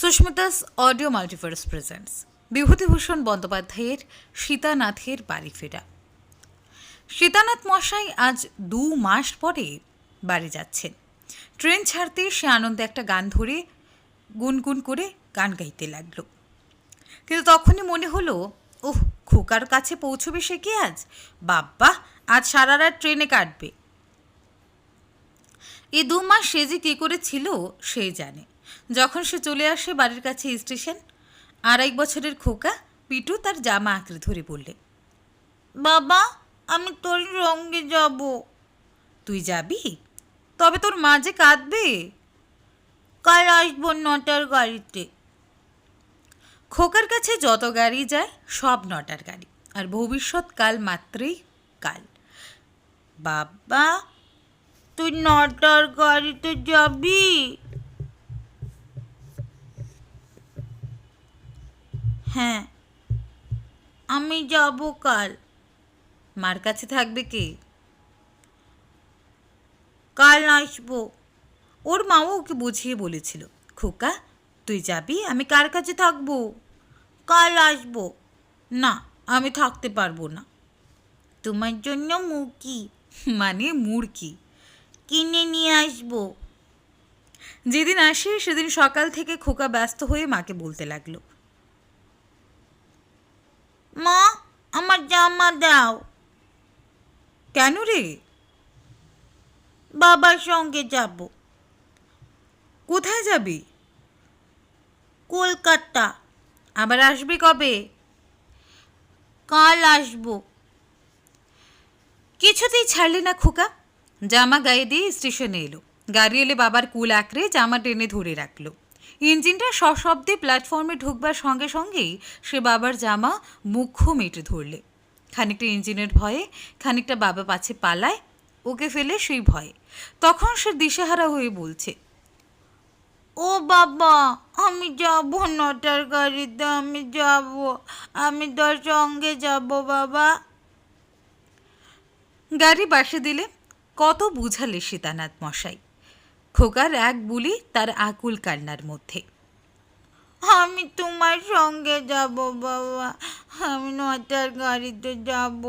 Susmita's audio multiverse presents. Bibhutibhushan বন্দ্যোপাধ্যায়ের সীতানাথের বাড়ি ফেরা। সীতানাথ মশাই আজ দু মাস পরে বাড়ি যাচ্ছেন। ট্রেন ছাড়তে সে আনন্দে একটা গান ধরে গুনগুন করে গান গাইতে লাগল। কিন্তু তখনই মনে হলো, ওহ, খোকার কাছে পৌঁছবে সে কি আজ? বাব্বা, আজ সারা রাত ট্রেনে কাটবে। এই দু মাস সে যে কী করে ছিল সে জানে। যখন সে চলে আসে বাড়ির কাছে স্টেশন আড়াই বছরের খোকা পিটু তার জামা আঁকড়ে ধরে বললে, বাবা, আমি তোর রঙে যাব। তুই যাবি? তবে তোর মা যে কাঁদবে? কাল আসব নটার গাড়িতে। খোকার কাছে যত গাড়ি যায়, সব নটার গাড়ি, আর ভবিষ্যৎ কাল মাত্রই কাল। বাবা, তুই নটার গাড়িতে যাবি? হ্যাঁ আমি যাব কাল। মার কাছে থাকবে কে? কাল আসব। ওর মাও ওকে বুঝিয়ে বলেছিল, খোকা, তুই যাবি? আমি কার কাছে থাকব? কাল আসব। না, আমি থাকতে পারব না। তোমার জন্য মুরকি মানে মুরকি কিনে নিয়ে আসব। যেদিন আসে সেদিন সকাল থেকে খোকা ব্যস্ত হয়ে মাকে বলতে লাগল মা, আমার জামা দাও। কেন রে? বাবার সঙ্গে যাব। কোথায় যাবি? কলকাতা। আবার আসবি কবে? কাল আসব। কিছুতেই ছাড়লে না খোকা। জামা গায়ে দিয়ে স্টেশনে এলো। গাড়ি এলে বাবার কুল আঁকড়ে জামা টেনে ধরে রাখল। ইঞ্জিনটা সশব্দে প্ল্যাটফর্মে ঢুকবার সঙ্গে সঙ্গেই সে বাবার জামা মুখ্য মেটে ধরলে। খানিকটা ইঞ্জিনের ভয়ে, খানিকটা বাবা পাছে পালায়, ওকে ফেলে সেই ভয়ে। তখন সে দিশেহারা হয়ে বলছে, ও বাবা, আমি যাব, নটার গাড়িতে আমি যাব, আমি তোর সঙ্গে যাব বাবা। গাড়ি বাসে দিলে কত বুঝালে সীতানাথ মশাই। খোকার এক বুলি তার আকুল কান্নার মধ্যে। আমি তোমার সঙ্গে যাব বাবা, আমি নটার গাড়িতে যাব।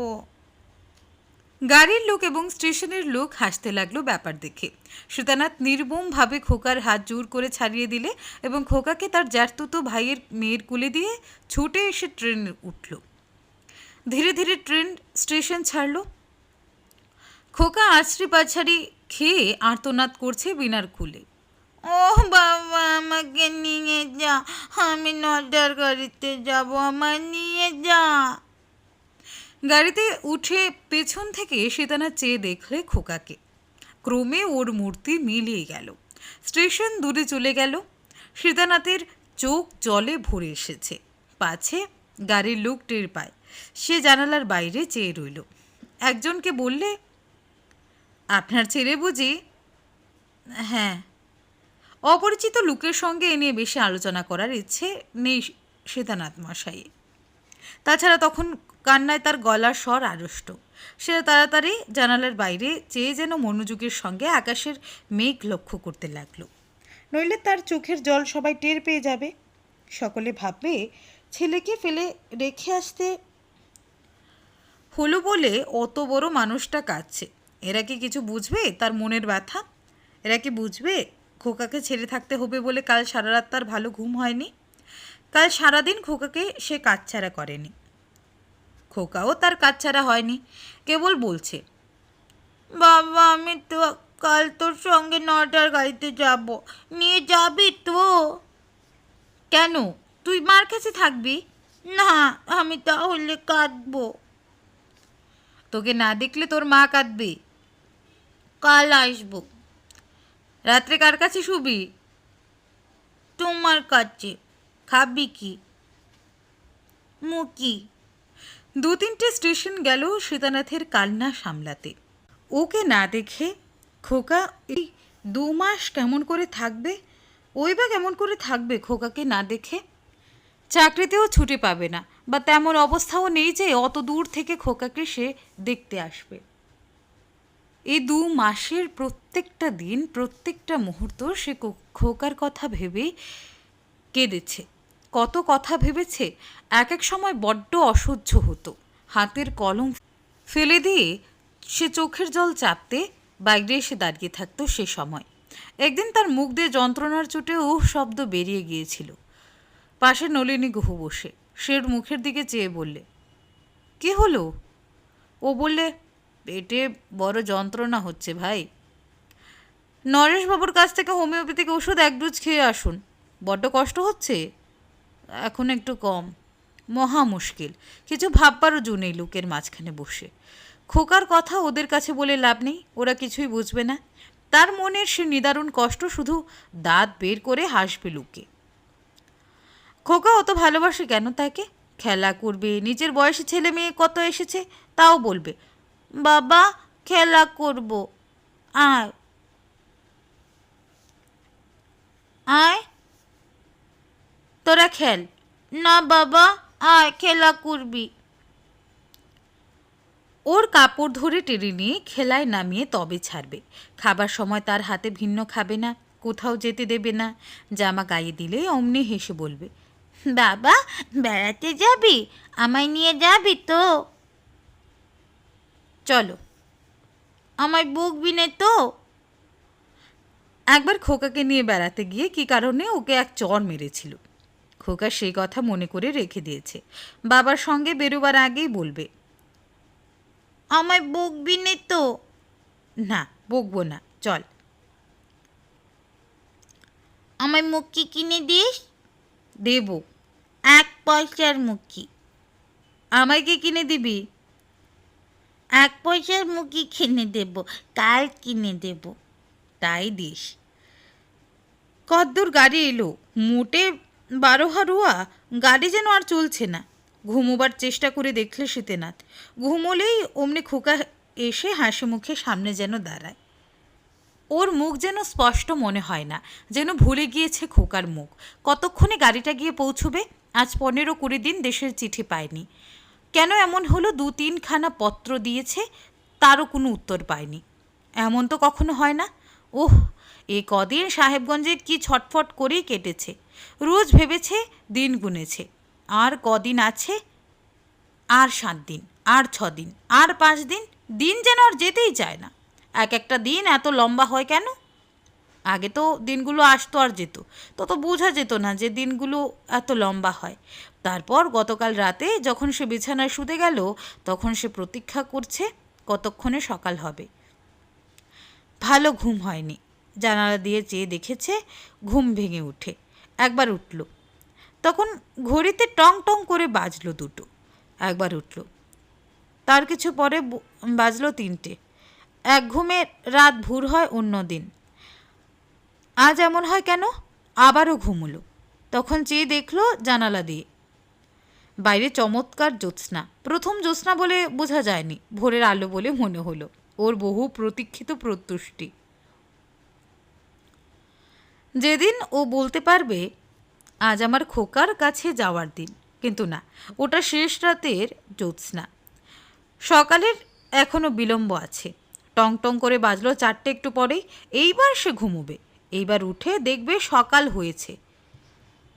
গাড়ির লোক এবং স্টেশনের লোক হাসতে লাগল ব্যাপার দেখে। সীতানাথ নির্মমভাবে খোকার হাত জোর করে ছাড়িয়ে দিলে এবং খোকাকে তার জ্যাঠতুতো ভাইয়ের মেয়ের কুলে দিয়ে ছুটে এসে ট্রেন উঠল। ধীরে ধীরে ট্রেন স্টেশন ছাড়লো। খোকা আছড়ি পাছাড়ি খেয়ে আর্তনাদ করছে বিনার খুলে ও বাবা আমাকে নিয়ে যা আমি নটার গাড়িতে যাব আমার নিয়ে যা। গাড়িতে উঠে পেছন থেকে সীতানা চেয়ে দেখলে খোকাকে। ক্রমে ওর মূর্তি মিলিয়ে গেল। স্টেশন দূরে চলে গেল। সীতানাথের চোখ জলে ভরে এসেছে। পাছে গাড়ির লোক টের পায়। সে জানালার বাইরে চেয়ে রইল। একজনকে বললে আপনার ছেলে বুঝি? হ্যাঁ। অপরিচিত লোকের সঙ্গে এ নিয়ে বেশি আলোচনা করার ইচ্ছে নেই সীতানাথ মশাই। তাছাড়া তখন কান্নায় তার গলার স্বর আড়ষ্ট। সে তাড়াতাড়ি জানালার বাইরে চেয়ে যেন মনোযোগের সঙ্গে আকাশের মেঘ লক্ষ্য করতে লাগল। নইলে তার চোখের জল সবাই টের পেয়ে যাবে। সকলে ভাববে, ছেলেকে ফেলে রেখে আসতে হলো বলে অত বড় মানুষটা কাঁদছে। এরা কি কিছু বুঝবে? তার মনের ব্যথা? এরা কি বুঝবে? খোকাকে ছেড়ে থাকতে হবে বলে কাল সারা রাত তার ভালো ঘুম হয়নি? কাল সারাদিন খোকাকে সে কাজছাড়া করেনি। খোকাও তার কাজছাড়া হয়নি, কেবল বলছে, বাবা, আমি তো কাল তোর সঙ্গে নটার গাড়িতে যাব। নিয়ে যাবি তো? কেন? তুই মার কাছে থাকবি? না, আমি তাহলে কাঁদবো। তোকে না দেখলে তোর মা কাঁদবে? কাল আসব। রাত্রে কার কাছে শুবি? তোমার কাছে। খাবি কি? মুকি দু তিনটে স্টেশন গেল সীতানাথের কান্না সামলাতে। ওকে না দেখে খোকা, এই দু মাস কেমন করে থাকবে? ওই বা কেমন করে থাকবে? খোকাকে না দেখে চাকরিতেও ছুটি পাবে না। বা তেমন অবস্থাও নেই যে অত দূর থেকে খোকাকে সে দেখতে আসবে। এই দু মাসের প্রত্যেকটা দিন, প্রত্যেকটা মুহূর্ত সে খোকার কথা ভেবেই কেঁদেছে। কত কথা ভেবেছে এক এক সময় বড্ড অসহ্য হতো। হাতের কলম ফেলে দিয়ে সে চোখের জল চাপতে, বাইরে এসে দাঁড়িয়ে থাকতো সে সময়। একদিন তার মুখ দিয়ে যন্ত্রণার চোটে উহ শব্দ বেরিয়ে গিয়েছিল। পাশে নলিনী গুহ বসে। সে মুখের দিকে চেয়ে বললে, কি হলো? ও বললে পেটে বড় যন্ত্রণা হচ্ছে ভাই। নরেশবাবুর কাছ থেকে হোমিওপ্যাথিক ওষুধ এক ডোজ খেয়ে আসুন। বড্ড কষ্ট হচ্ছে? এখন একটু কম। মহা মুশকিল। কিছু ভাববারও জো নেই লোকের মাঝখানে বসে। খোকার কথা ওদের কাছে বলে লাভ নেই, ওরা কিছুই বুঝবে না। তার মনের সে নিদারুণ কষ্ট শুধু দাঁত বের করে হাসবে লোকে। খোকা অত ভালোবাসে কেন তাকে? খেলা করবে, নিজের বয়সী ছেলে মেয়ে কত এসেছে, তাও বলবে। বাবা, খেলা করব। আয়। আয়। তোরা খেল। না বাবা, আয়, খেলা করবি। ওর কাপড় ধরে টেনে নিয়ে খেলায় নামিয়ে তবে ছাড়বে। খাবার সময় তার হাতে ভিন্ন খাবে না, কোথাও যেতে দেবে না। জামা গায়ে দিলে অমনি হেসে বলবে, বাবা, বেড়াতে যাবি? আমায় নিয়ে যাবি তো? চলো। আমায় বকবি নে তো। একবার খোকাকে নিয়ে বেড়াতে গিয়ে কি কারণে ওকে এক চর মেরেছিল। খোকা সেই কথা মনে করে রেখে দিয়েছে। বাবার সঙ্গে বেরোবার আগেই বলবে, আমায় বকবি নে তো। না, বকবো না, চল। আমায় মুক্কি কিনে দিস? দেব, এক পয়সার মুক্কি। আমায় কি কিনে দিবি? এক পয়সার মুখি কিনে দেব, কাল কিনে দেব। তাই দিস। কদ্দূর গাড়ি এলো। মোটে বারো হারুয়া গাড়ি যেন আর চলছে না। ঘুমোবার চেষ্টা করে দেখলে শীতেনাথ ঘুমোলেই অমনি খোকা এসে হাসি মুখে সামনে যেন দাঁড়ায়। ওর মুখ যেন স্পষ্ট মনে হয় না, যেন ভুলে গিয়েছে খোকার মুখ। কতক্ষণে গাড়িটা গিয়ে পৌঁছবে? আজ পনেরো কুড়ি দিন দেশের চিঠি পায়নি। কেন এমন হলো? দু তিনখানা পত্র দিয়েছে, তারও কোনো উত্তর পায়নি। এমন তো কখনো হয় না। ওহ, এ কদিন সাহেবগঞ্জে কি ছটফট করেই কেটেছে। রোজ ভেবেছে, দিন গুনেছে। আর কদিন আছে? আর সাত দিন, আর ছ দিন, আর পাঁচ দিন দিন যেন আর যেতেই চায় না। এক একটা দিন এত লম্বা হয় কেন? আগে তো দিনগুলো আসতো আর যেত। তত বোঝা যেত না যে দিনগুলো এত লম্বা হয়। তারপর গতকাল রাতে যখন সে বিছানায় শুতে গেল, তখন সে প্রতীক্ষা করছে কতক্ষণে সকাল হবে। ভালো ঘুম হয়নি। জানালা দিয়ে চেয়ে দেখেছে ঘুম ভেঙে উঠে। একবার উঠল। তখন ঘড়িতে টং টং করে বাজলো দুটো। একবার উঠল। তার কিছু পরে বাজলো তিনটে। এক ঘুমে রাত ভোর হয় অন্য দিন। আজ এমন হয় কেন? আবারও ঘুমুলো তখন চেয়ে দেখল জানালা দিয়ে। বাইরে চমৎকার জ্যোৎস্না। প্রথম জ্যোৎস্না বলে বোঝা যায়নি। ভোরের আলো বলে মনে হলো। ওর বহু প্রতীক্ষিত প্রত্যুষ্টি। যেদিন ও বলতে পারবে, আজ আমার খোকার কাছে যাওয়ার দিন। কিন্তু না, ওটা শেষ রাতের জ্যোৎস্না। সকালের এখনও বিলম্ব আছে। টং টং করে বাজলো চারটে একটু পরেই। এইবার সে ঘুমোবে। এইবার উঠে দেখবে সকাল হয়েছে।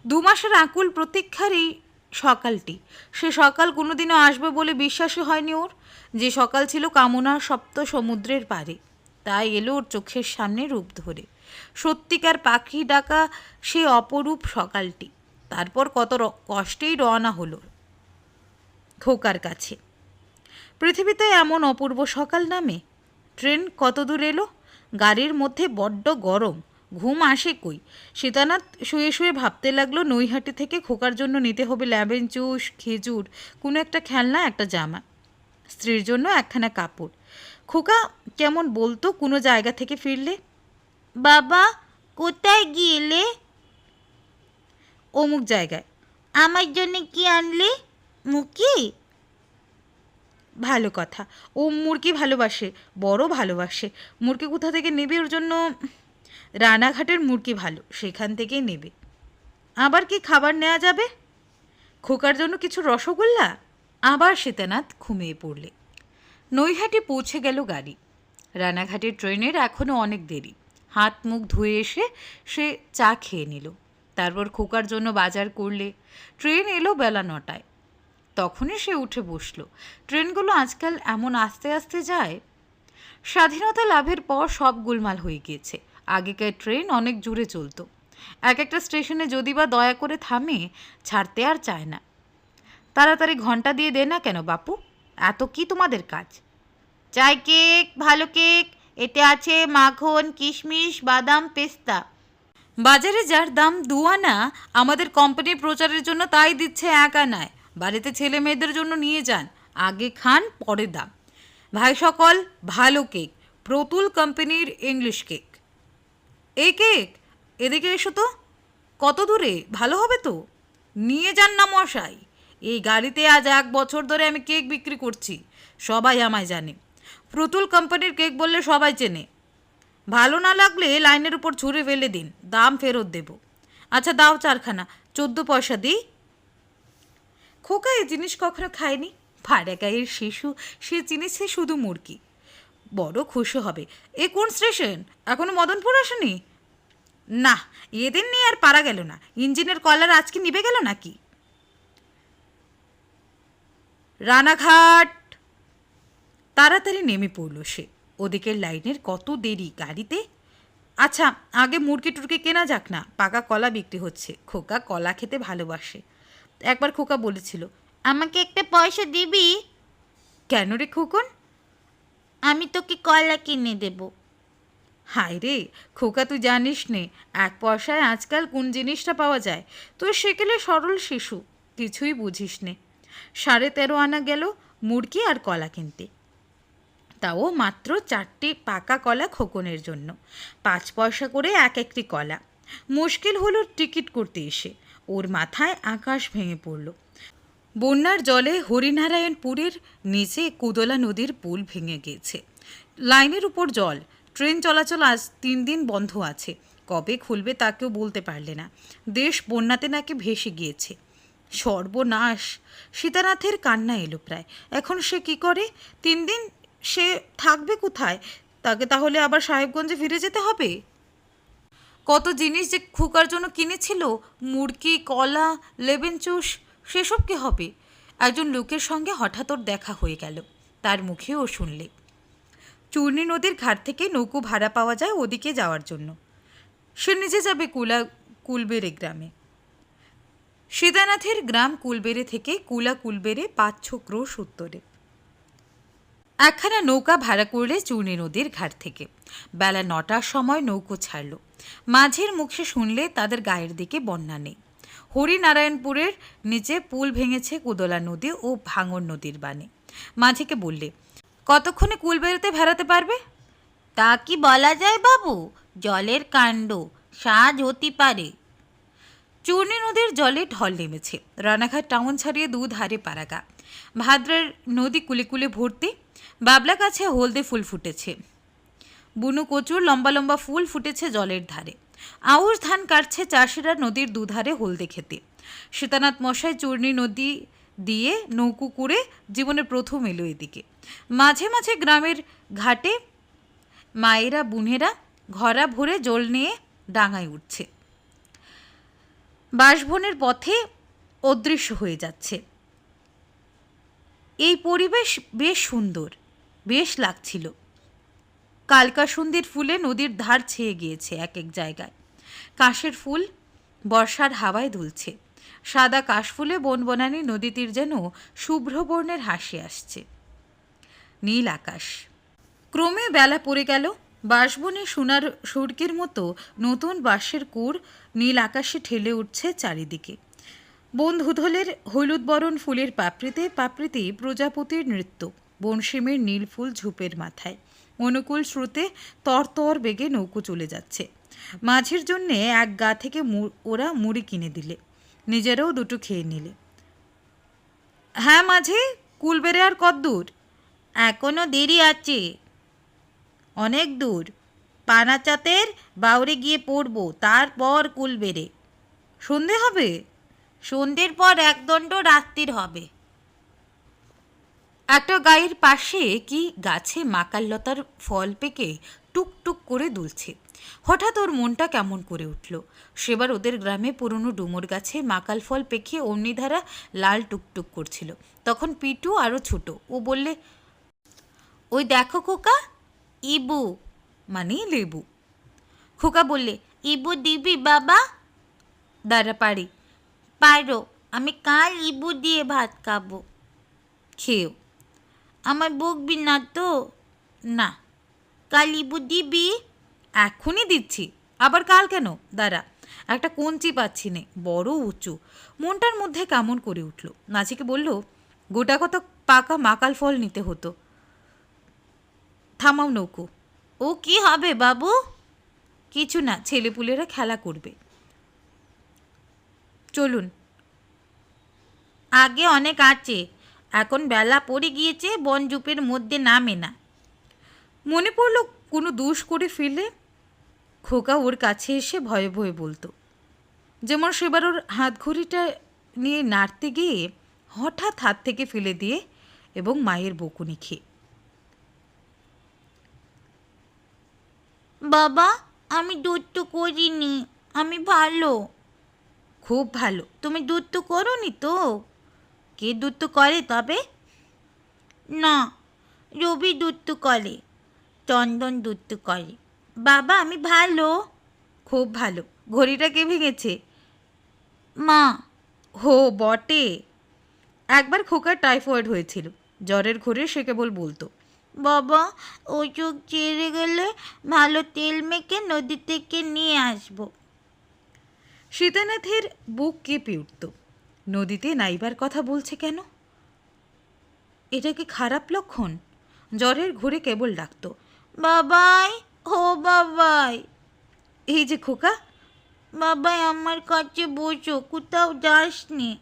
দু মাসের আকুল প্রতীক্ষার এই সকালটি। সে সকাল কোনোদিনও আসবে বলে বিশ্বাসই হয়নি ওর। যে সকাল ছিল কামনার সপ্ত সমুদ্রের পারে। তাই এলো ওর চোখের সামনে রূপ ধরে। সত্যিকার পাখি ডাকা সে অপরূপ সকালটি। তারপর কত কষ্টেই রওনা হলো। খোকার কাছে। পৃথিবীতে এমন অপূর্ব সকাল নামে? ট্রেন কত দূর এলো? গাড়ির মধ্যে বড্ড গরম। ঘুম আসে কই? সীতানাথ শুয়ে শুয়ে ভাবতে লাগল নৈহাটি থেকে খোকার জন্য নিতে হবে ল্যাবেন জুস খেজুর কোনো একটা খেলনা একটা জামা। স্ত্রীর জন্য একখানা কাপড়। খোকা কেমন বলতো কোনো জায়গা থেকে ফিরলে? বাবা কোথায় গিয়েলে? অমুক জায়গায়। আমার জন্য কি আনলে? মুকি ভালো কথা। ও মুরগি ভালোবাসে বড় ভালোবাসে। মুরগি কোথা থেকে নেবে? ওর জন্য রানাঘাটের মুরগি ভালো, সেখান থেকেই নেবে। আবার কি খাবার নেওয়া যাবে? খোকার জন্য কিছু রসগোল্লা? আবার সীতানাথ ঘুমিয়ে পড়লে। নৈহাটি পৌঁছে গেল গাড়ি। রানাঘাটের ট্রেনের এখনও অনেক দেরি। হাত মুখ ধুয়ে এসে সে চা খেয়ে নিল। তারপর খোকার জন্য বাজার করলে। ট্রেন এলো বেলা নটায়। তখনই সে উঠে বসল। ট্রেনগুলো আজকাল এমন আস্তে আস্তে যায়। স্বাধীনতা লাভের পর সব গোলমাল হয়ে গিয়েছে। আগেকার ট্রেন অনেক জুড়ে চলতো। এক একটা স্টেশনে যদি বা দয়া করে থামে, ছাড়তে আর চায় না। তাড়াতাড়ি ঘণ্টা দিয়ে দে না কেন বাপু? এত কি তোমাদের কাজ? চাই কেক, ভালো কেক, এতে আছে মাখন, কিশমিশ, বাদাম, পেস্তা। বাজারে যার দাম দু আনা আমাদের কোম্পানির প্রচারের জন্য তাই দিচ্ছে এক আনায়। বাড়িতে ছেলে মেয়েদের জন্য নিয়ে যান, আগে খান, পরে দাম। ভাই সকল, ভালো কেক, প্রতুল কোম্পানির ইংলিশ কেক। এই কেক এদিকে এসো তো। কত দূরে? ভালো হবে তো। নিয়ে যান না মশাই। এই গাড়িতে আজ এক বছর ধরে আমি কেক বিক্রি করছি। সবাই আমায় জানে। প্রতুল কোম্পানির কেক বললে সবাই চেনে। ভালো না লাগলে লাইনের উপর ছুঁড়ে ফেলে দিন। দাম ফেরত দেব। আচ্ছা দাও চারখানা। চোদ্দ পয়সা দিই। খোকা এই জিনিস কখনো খায়নি? ভাড়া গায়ের শিশু, সে চিনেছে শুধু মুরগি। বড় খুশি হবে। এ কোন স্টেশন? এখনও মদনপুর আসেনি? না এদের নিয়ে আর পারা গেল না। ইঞ্জিনের কলার আজকে নিবে গেল নাকি? রানাঘাট। তাড়াতাড়ি নেমে পড়ল সে। ওদিকের লাইনের কত দেরি গাড়িতে? আচ্ছা আগে মুরগি টুরকি কেনা যাক না। পাকা কলা বিক্রি হচ্ছে। খোকা কলা খেতে ভালোবাসে। একবার খোকা বলেছিল, আমাকে একটা পয়সা দিবি? কেন রে খোকন? আমি তোকে কলা কিনে দেব। হায় রে, খোকা তুই জানিস নে, এক পয়সায় আজকাল কোন জিনিসটা পাওয়া যায়? তুই সেকেলে সরল শিশু, কিছুই বুঝিস নে। সাড়ে তেরো আনা গেল মুরগি আর কলা কিনতে। তাও মাত্র চারটি পাকা কলা খোকনের জন্য। পাঁচ পয়সা করে এক একটি কলা। মুশকিল হলো টিকিট করতে এসে। ওর মাথায় আকাশ ভেঙে পড়ল। বন্যার জলে হরিনারায়ণপুরের নিচে কুদলা নদীর পুল ভেঙে গিয়েছে লাইনের উপর জল। ট্রেন চলাচল আজ তিন দিন বন্ধ আছে। কবে খুলবে তা কেউ বলতে পারলে না। দেশ বন্যাতে নাকি ভেসে গিয়েছে। সর্বনাশ। সীতানাথের কান্না এলো প্রায়। এখন সে কি করে? তিন দিন সে থাকবে কোথায়? তাকে তাহলে আবার সাহেবগঞ্জে ফিরে যেতে হবে? কত জিনিস যে খুকার জন্য কিনেছিল। মুরগি, কলা লেবেন চুষ সেসব কি হবে? একজন লোকের সঙ্গে হঠাৎ ওর দেখা হয়ে গেল। তার মুখেও শুনলে। চূর্ণী নদীর ঘাট থেকে নৌকো ভাড়া পাওয়া যায় ওদিকে যাওয়ার জন্য। সে নিজে যাবে কুলা কুলবেড়ে গ্রামে। সীতানাথের গ্রাম কুলবেড়ে থেকে কুলা কুলবেড়ে পাঁচ ক্রোশ উত্তরে। একখানা নৌকা ভাড়া করলে চূর্ণী নদীর ঘাট থেকে। বেলা নটার সময় নৌকো ছাড়ল। মাঝের মুখে শুনলে তাদের গায়ের দিকে বন্যা নেই। হরিনারায়ণপুরের নিচে পুল ভেঙেছে কুদলা নদী ও ভাঙর নদীর বানে মাঝিকে বললে কতক্ষণে কুল বেরোতে ভেড়াতে পারবে? তা কি বলা যায় বাবু? জলের কাণ্ড সাজ হতে পারে। চূর্ণী নদীর জলে ঢল নেমেছে। রানাঘাট টাউন ছাড়িয়ে দু ধারে পারাগা। ভাদ্রের নদী কুলে কুলে ভর্তি। বাবলা গাছে হলদে ফুল ফুটেছে। বুনু কচুর লম্বা লম্বা ফুল ফুটেছে জলের ধারে। আউশ ধান কাটছে চাষিরা নদীর দুধারে হলদে খেতে। সীতানাথ মশাই চূর্ণী নদী দিয়ে নৌকো করে জীবনে প্রথম এলো এদিকে। মাঝে মাঝে গ্রামের ঘাটে মায়েরা, বুনেরা ঘরা ভরে জল নিয়ে ডাঙায় উঠছে। বাসবনের পথে অদৃশ্য হয়ে যাচ্ছে। এই পরিবেশ বেশ সুন্দর, বেশ লাগছিল। কালকাসন্দির ফুলে নদীর ধার ছেয়ে গিয়েছে এক এক জায়গায়। কাশের ফুল বর্ষার হাওয়ায় দুলছে। সাদা কাশফুলে বনবনানি নদী তীর যেন শুভ্র বর্ণের হাসি আসছে। নীল আকাশ। ক্রমে বেলা পড়ে গেল। বাঁশবনে সোনার সুরকির মতো নতুন বাঁশের কুড় নীল আকাশে ঠেলে উঠছে চারিদিকে। বন্ধুধলের হলুদ বরণ ফুলের পাপড়িতে পাপড়িতে প্রজাপতির নৃত্য। বনসিমের নীল ফুল ঝুপের মাথায়। অনুকূল স্রোতে তরতর বেগে নৌকো চলে যাচ্ছে। মাঝের জন্যে এক গা থেকে ওরা মুড়ি কিনে দিলে। নিজেরাও দুটো খেয়ে নিলে। হ্যাঁ মাঝে কুলবেড়ে আর কদ্দূর এখনও দেরি আছে। অনেক দূর। পানাচাতের বাউরে গিয়ে পড়ব, তারপর কুল বেড়ে সন্ধে হবে? সন্ধ্যের পর একদণ্ড রাত্রির হবে। একটা গায়ের পাশে কি গাছে মাকাল লতার ফল পেকে টুক করে দুলছে। হঠাৎ ওর মনটা কেমন করে উঠল। সেবার ওদের গ্রামে পুরনো ডুমুর গাছে মাকাল ফল পেকে অমনিধারা লাল টুকটুক করছিল। তখন পিটু আরও ছোট। ও বললে, ওই দেখো খোকা, ইবু। মানে লেবু। খোকা বললে, ইবু দিবি বাবা? দাঁড়া, পারি। পারো, আমি কাল ইবু দিয়ে ভাত খাব। খেয়েও? আমার বকবি না তো? না। কাল ইবু দিবি? এখনই দিচ্ছি। আবার কাল কেন? দাঁড়া, একটা কঞ্চি পাচ্ছি নে, বড় উঁচু। মনটার মধ্যে কেমন করে উঠল। নাচিকে বলল, গোটা কত পাকা মাকাল ফল নিতে হতো। থামাও নৌকো। ও কি হবে বাবু? কিছু না, ছেলেপুলেরা খেলা করবে। চলুন। আগে অনেক আছে এখন বেলা পড়ে গিয়েছে, বনজুপের মধ্যে নামে না। মনে পড়ল কোনো দোষ করে ফেললে খোকা ওর কাছে এসে ভয়ে ভয়ে বলতো। যেমন সেবার ওর হাত ঘড়িটা নিয়ে নাড়তে গিয়ে হঠাৎ হাত থেকে ফেলে দিয়ে এবং মায়ের বকুনি খেয়ে। বাবা আমি দুধ তো করিনি আমি ভালো। খুব ভালো। তুমি দুধ তো করনি তো? কে দুধ তো করে তবে? না রবি দুধ তো করে। চন্দন তো করে। বাবা, আমি ভালো। খুব ভালো। ঘড়িটা কে ভেঙেছে? মা। হো, বটে। একবার খোকার টাইফয়েড হয়েছিল। জ্বরের ঘোরে সে কেবল বলতো, বাবা ওই চোখ চেড়ে গেলে ভালো তেল মেখে নদী থেকে নিয়ে আসব। সীতানাথের বুক কেঁপে উঠত। নদীতে নাইবার কথা বলছে কেন? এটা কি খারাপ লক্ষণ? জ্বরের ঘুরে কেবল ডাকতো বাবাই, ও বাবাই। এই যে খোকা, বাবাই আমার কাছে বসো, কোথাও যাসনি।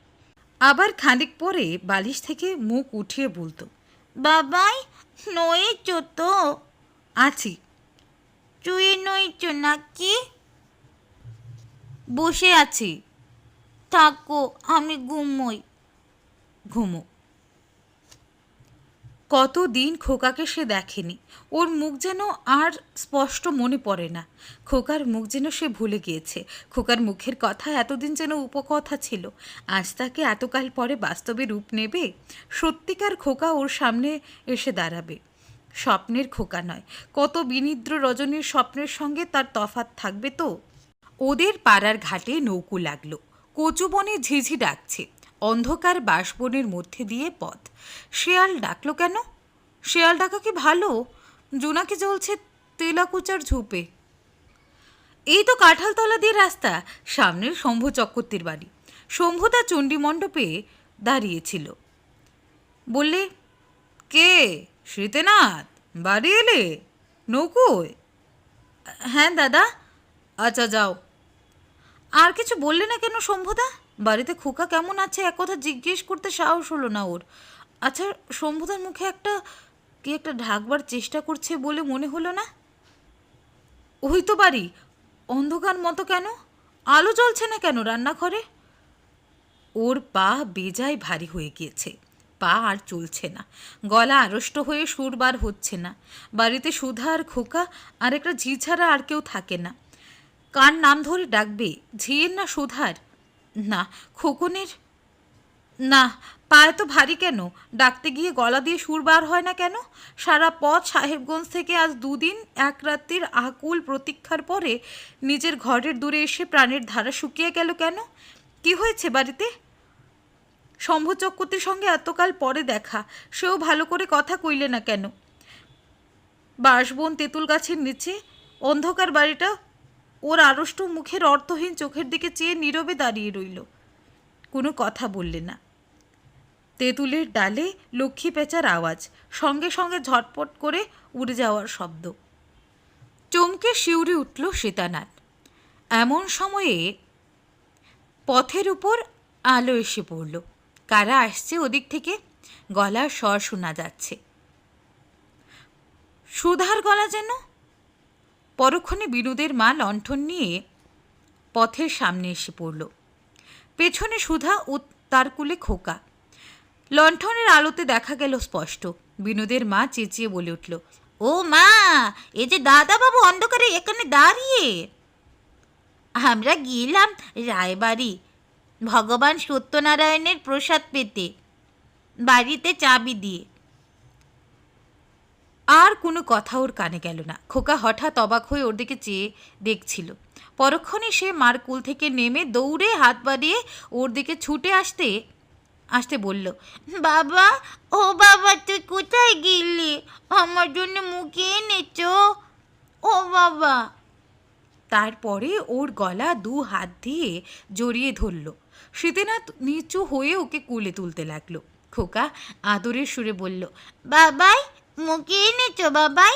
আবার খানিক পরে বালিশ থেকে মুখ উঠিয়ে বলতো বাবাই নয়েছো তো? আছি। চুয়ে নইছো নাকি? বসে আছি। থাকো, আমি ঘুমোই। ঘুমো। কতদিন খোকাকে সে দেখেনি? ওর মুখ যেন আর স্পষ্ট মনে পড়ে না। খোকার মুখ যেন সে ভুলে গিয়েছে। খোকার মুখের কথা এতদিন যেন উপকথা ছিল। আজ তাকে এতকাল পরে বাস্তবে রূপ নেবে? সত্যিকার খোকা ওর সামনে এসে দাঁড়াবে। স্বপ্নের খোকা নয়। কত বিনিদ্র রজনীর স্বপ্নের সঙ্গে তার তফাত থাকবে তো? ওদের পাড়ার ঘাটে নৌকো লাগল। কচুবনে ঝিঝি ডাকছে। অন্ধকার বাঁশবনের মধ্যে দিয়ে পথ। শেয়াল ডাকলো কেন? শেয়াল ডাকা কি ভালো? জোনাকি জ্বলছে তেলাকুচার ঝুপে। এই তো কাঁঠালতলা দিয়ে রাস্তা, সামনের শম্ভু চক্রবর্তীর বাড়ি। শম্ভুদা চণ্ডী মণ্ডপে দাঁড়িয়েছিল। বললে, কে? শ্রীতেনাথ বাড়ি এলে? নৌকোয় হ্যাঁ দাদা। আচ্ছা যাও। আর কিছু বললে না কেন শম্ভুদা? বাড়িতে খোকা কেমন আছে? এক কথা জিজ্ঞেস করতে সাহস হলো না ওর। আচ্ছা শম্ভুদার মুখে একটা, কি একটা ঢাকবার চেষ্টা করছে বলে মনে হলো না? ওই তো বাড়ি। অন্ধকার মতো কেন? আলো জ্বলছে না কেন রান্নাঘরে? ওর পা বেজায় ভারী হয়ে গিয়েছে। পা আর চলছে না। গলা আড়ষ্ট হয়ে সুর বার হচ্ছে না। বাড়িতে সুধা আর খোকা আর একটা ঝি ছাড়া আর কেউ থাকে না। কার নাম ধরে ডাকবে? ঝিয়ের না সুধার? না, খোকনের? না, পায়ে তো ভারী কেন? ডাকতে গিয়ে গলা দিয়ে সুর বার হয় না কেন? সারা পথ সাহেবগঞ্জ থেকে আজ দুদিন এক রাত্রির আকুল প্রতীক্ষার পরে নিজের ঘরের দূরে এসে প্রাণের ধারা শুকিয়ে গেল কেন? কি হয়েছে বাড়িতে? শম্ভু সঙ্গে এতকাল পরে দেখা, সেও ভালো করে কথা কইলে না কেন? বাঁশবন তেঁতুল গাছের নিচে অন্ধকার বাড়িটা ওর আড়ষ্ট মুখের অর্থহীন চোখের দিকে চেয়ে নীরবে দাঁড়িয়ে রইল। কোনো কথা বললে না। তেঁতুলের ডালে লক্ষ্মী পেঁচার আওয়াজ, সঙ্গে সঙ্গে ঝটপট করে উড়ে যাওয়ার শব্দ। চমকে শিউরে উঠল সীতানাথ। এমন সময়ে পথের উপর আলো এসে পড়ল। কারা আসছে ওদিক থেকে? গলার স্বর শোনা যাচ্ছে। সুধার গলা যেন পরক্ষণে বিনোদের মা লণ্ঠন নিয়ে পথের সামনে এসে পড়ল। পেছনে সুধা ও তার কুলে খোকা। লণ্ঠনের আলোতে দেখা গেল স্পষ্ট। বিনোদের মা চেঁচিয়ে বলে উঠল, ও মা, এই যে দাদা বাবু অন্ধকারে এখানে দাঁড়িয়ে। আমরা গেলাম রায়বাড়ি, ভগবান সত্যনারায়ণের প্রসাদ পেতে, বাড়িতে চাবি দিয়ে। আর কোনো কথা ওর কানে গেল না। খোকা হঠাৎ অবাক হয়ে ওর দিকে চেয়ে দেখছিল। পরক্ষণে সে মার কুল থেকে নেমে দৌড়ে হাত বাড়িয়ে ওর দিকে ছুটে আসতে আসতে বলল, বাবা, ও বাবা, তুই কোথায় গেলি? আমার জন্য মুখে এনেছ? ও বাবা! তারপরে ওর গলা দু হাত দিয়ে জড়িয়ে ধরল। শীতেনাথ নিচু হয়ে ওকে কুলে তুলতে লাগল। খোকা আদরের সুরে বলল, বাবাই মুখে এনেছ বাবাই